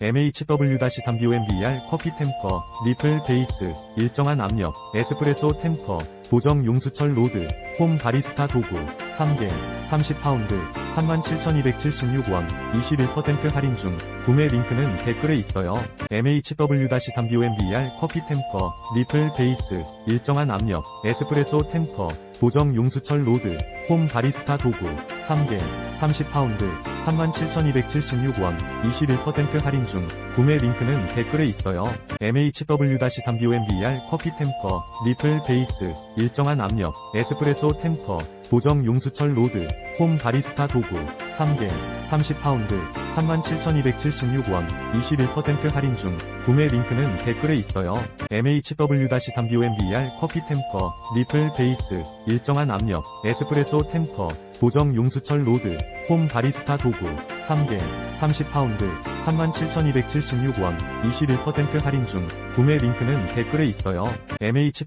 MHW-3BOMBR 커피 템퍼, 리플 베이스, 일정한 압력, 에스프레소 템퍼, 보정 용수철 로드, 홈 바리스타 도구, 3개, 30파운드, 37,276원, 21% 할인 중, 구매 링크는 댓글에 있어요. MHW-3BOMBR 커피 템퍼, 리플 베이스, 일정한 압력, 에스프레소 템퍼, 보정 용수철 로드, 홈 바리스타 도구, 3개, 30파운드, 37,276원, 21% 할인 중, 구매 링크는 댓글에 있어요. MHW-3BOMBR 커피 템퍼, 리플 베이스, 일정한 압력, 에스프레소 템퍼, 보정 용수철 로드, 홈 바리스타 도구, 3개, 30파운드, 37,276원, 21% 할인 중, 구매 링크는 댓글에 있어요. MHW-3BOMBR 커피 템퍼, 리플 베이스, 일정한 압력, 에스프레소 템퍼, 보정 용수철 로드, 홈 바리스타 도구, 3개, 30파운드, 37,276원, 21% 할인 중, 구매 링크는 댓글에 있어요. MHW